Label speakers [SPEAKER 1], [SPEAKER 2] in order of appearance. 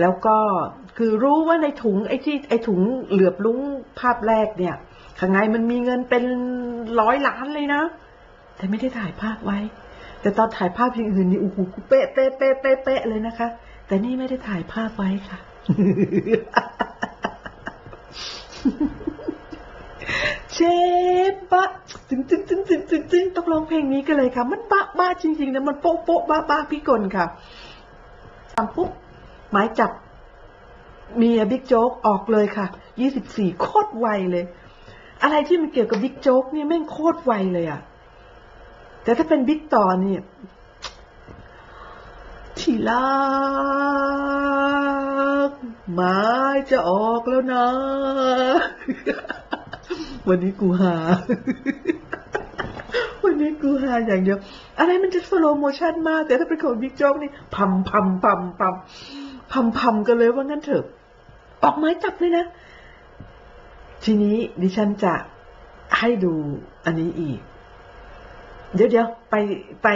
[SPEAKER 1] แล้วก็คือรู้ว่าในถุงไอ้ที่ไอ้ถุงเหลือบลุ้งภาพแรกเนี่ยข้างในมันมีเงินเป็นร้อยล้านเลยนะ แต่ไม่ได้ถ่ายภาพไว้ แต่ตอนถ่ายภาพอย่างอื่นนี่โอ้โหเป๊ะเป๊ะเป๊ะเป๊ะเป๊ะเลยนะคะ แต่นี่ไม่ได้ถ่ายภาพไว้ค่ะ เชฟบะจึงจึงจึงจึงจึงจึงต้องร้องเพลงนี้กันเลยค่ะ มันบ้าบ้าจริงๆนะมันโป๊ะโป๊ะบ้าบ้าพี่กลค่ะทำปุ๊บ หมายจับเมียบิ๊กโจ๊กออกเลยค่ะยี่สิบสี่โคตรไวเลย อะไรที่มันเกี่ยวกับบิ๊กโจ๊กเนี่ยแม่งโคตรไวเลยอะแต่ถ้าเป็นบิ๊กต่อเนี่ยทีรักหมายจะออกแล้วนะ วันนี้กูหา วันนี้กูหาอย่างเดียว อะไรมันจะสโลโมชันมาก แต่ถ้าเป็นของบิ๊กโจ๊กนี่พัมพัมพัมพัมพัม พัมกันเลยว่างั้นเถอะ ออกไม้จับเลยนะ ทีนี้ดิฉันจะให้ดูอันนี้อีก เดี๋ยวเดี๋ยวไปไป